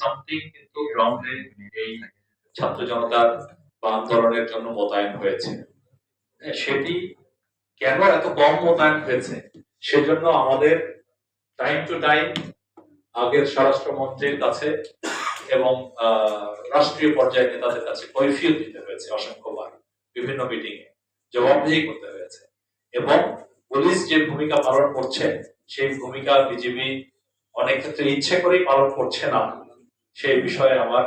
Something কিন্তু গ্রাউন্ডে এই ছাত্র জনতার আন্দোলনের জন্য মোতায়েন হয়েছে। হ্যাঁ, সেটি কেন এত কম মোতায়েন হয়েছে? সেজন্য আমাদের টাইম টু টাইম আগের কাছে এবং রাষ্ট্রীয় পর্যায়ে নেতাদের কাছে কৈফিয়ত দিতে হয়েছে অসংখ্যবার বিভিন্ন মিটিং এ জবাবদিহি করতে হয়েছে। এবং পুলিশ যে ভূমিকা পালন করছে সেই ভূমিকা বিজেপি অনেক ক্ষেত্রে ইচ্ছে করেই পালন করছে না। সেই বিষয়ে আমার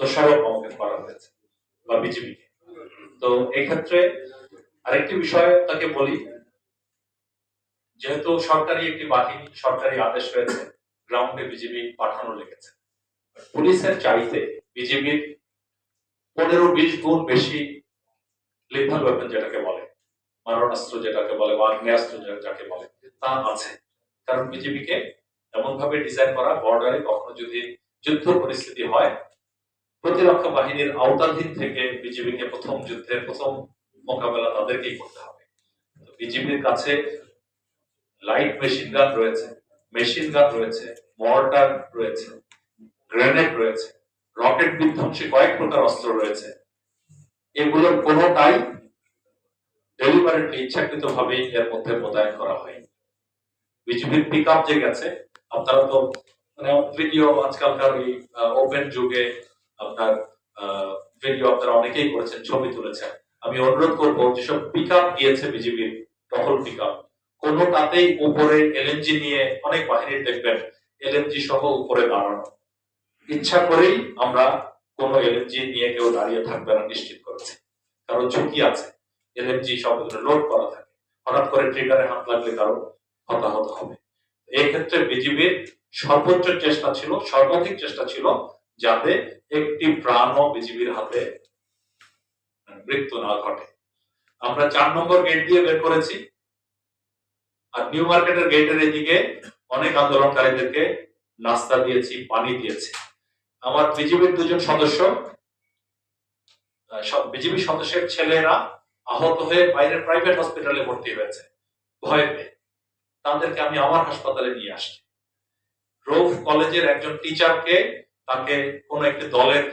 দোষারোপ আমাকে করা হয়েছে, বা বিজেপিকে তো এই ক্ষেত্রে আরেকটি বিষয় তাকে বলি, যেহেতু সরকারি একটি বাহিনী, সরকারি আদেশ হয়েছে গ্রাউন্ডে বিজেপি পাঠানো লেগেছে। পুলিশের চাইতে বিজেপির পনেরো বিশ গুণ বেশি লিথাল ওয়েপন যেটাকে বলে, মারণাস্ত্র যেটাকে বলে, বা আগ্নেয়াস্ত্র যাকে বলে, তা আছে। কারণ বিজেপিকে এমন ভাবে ডিজাইন করা বর্ডারে কখনো যদি যুদ্ধ পরিস্থিতি হয়। প্রতিরক্ষা বাহিনীর আওতাধীন থেকে বিজেপিকে প্রথম যুদ্ধের প্রথম মোকাবেলা তাদেরকেই করতে হবে। বিজেপির কাছে লাইট মেশিন গান রয়েছে, মেশিন গান রয়েছে, মর্টার রয়েছে, গ্রেনেড রয়েছে, রকেট বিধ্বংসী কয়েক প্রকার অস্ত্র রয়েছে। এগুলোর কোনোটাই ডেলিভারেটলি ইচ্ছাকৃত ভাবেই এর মধ্যে মোতায়েন করা হয়নি। বিজেপির পিক আপ যে গেছে, আপনারা তো মানে ভিডিও আজকালকার এই ওপেন যুগে আপনার ভিডিও আপনারা অনেকেই করেছেন, ছবি তুলেছেন। আমি অনুরোধ করব, যেসব পিক আপ গিয়েছে বিজেপির টহল পিক আপ কোনোটাতেই উপরে এলএনজি নিয়ে অনেক বাহিনীর দেখবেন এলএনজি সহ উপরে দাঁড়ানো। ইচ্ছা করেই আমরা কোনো এলএনজি নিয়ে কেউ দাঁড়িয়ে থাকবে না, নিশ্চিত করেছি। কারণ ঝুঁকি আছে এলএনজি সব লোড করা থাকে। হঠাৎ করে ট্রিগারে হাত লাগলে কারও হতাহত হবে। এই ক্ষেত্রে বিজিবির সর্বোচ্চ চেষ্টা ছিল, সর্বাধিক চেষ্টা ছিল যাতে একটি প্রাণও বিজিবির হাতে মৃত্যু না ঘটে। আমরা চার নম্বর গেট দিয়ে বের করেছি। আর নিউ মার্কেটের গেটের এদিকে অনেক আন্দোলনকারীদেরকে নাস্তা দিয়েছি, পানি দিয়েছি। আমার বিজেপির দুজন সদস্য বিজেপি সদস্যের ছেলেরা আহত হয়ে বাইরের প্রাইভেট হসপিটালে ভর্তি হয়েছে। ভয় পেয়ে। তাদেরকে আমি আমার হাসপাতালে নিয়ে আসছি। রোভ কলেজের একজন টিচারকে তাকে কোন একটি দলের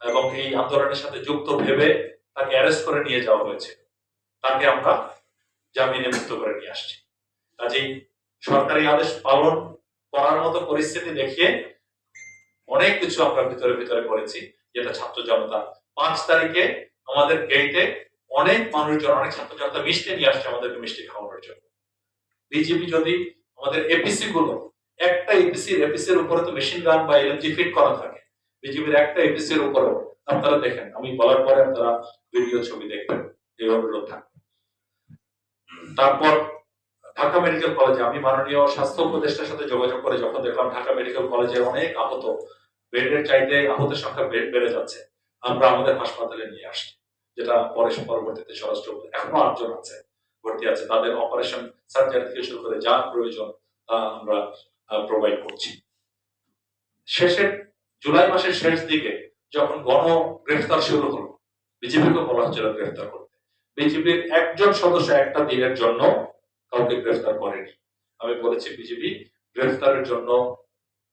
এবং এই আন্দোলনের সাথে যুক্ত ভেবে তাকে অ্যারেস্ট করে নিয়ে যাওয়া হয়েছে। তাকে আমরা জামিনে মুক্ত করে নিয়ে আসছি। কাজেই সরকারি আদেশ পালন করার মতো পরিস্থিতি দেখিয়ে অনেক কিছু আমরা ভিতরে ভিতরে করেছি, যেটা ছাত্র জনতা। পাঁচ তারিখে আমাদের গেটে অনেক মানুষজন, অনেক ছাত্র জনতা মিষ্টি নিয়ে আসছে আমাদেরকে মিষ্টি খাওয়ানোর জন্য। বিজেপি যদি আমাদের এপিসি গুলো একটা এপিসি এপিসির উপরে তো মেশিন গান বা এলএনজি ফিট করা থাকে। বিজেপির একটা এপিসির উপরে আপনারা দেখেন। আমি বলার পরে আপনারা ভিডিও ছবি দেখবেন। এই অনুরোধ থাকবে তারপর ঢাকা মেডিকেল কলেজে আমি মাননীয় স্বাস্থ্য উপদেষ্টার সাথে যোগাযোগ করে যখন দেখলাম ঢাকা মেডিকেল কলেজে অনেক আহত বেডের চাইতে আহতের সংখ্যা বেড বেড়ে যাচ্ছে। আমরা আমাদের হাসপাতালে নিয়ে আসছি, যেটা পরে পরবর্তীতে স্বরাষ্ট্র এখনও আটজন আছে, ভর্তি আছে। তাদের অপারেশন সার্জারি থেকে শুরু করে যা প্রয়োজন আমরা প্রোভাইড করছি। শেষের জুলাই মাসের শেষ দিকে যখন গণ গ্রেফতার শুরু হলো, বিজেপিকে বলা হচ্ছিল গ্রেফতার করতে। বিজেপির একজন সদস্য একটা দিনের জন্য কাউকে গ্রেফতার করেনি। আমি বলেছি, বিজেপি গ্রেফতারের জন্য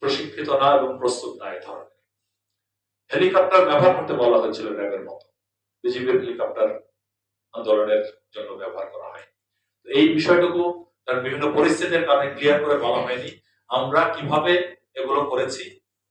প্রশিক্ষিত না এবং প্রস্তুত না এ ধরনের। হেলিকপ্টার ব্যবহার করতে বলা হয়েছিল র্যাবের মতো। বিজেপির হেলিকপ্টার আন্দোলনের জন্য ব্যবহার করা হয় এই বিষয়টুকু তার বিভিন্ন পরিস্থিতির কারণে ক্লিয়ার করে বলা হয়নি। আমরা কীভাবে এগুলো করেছি?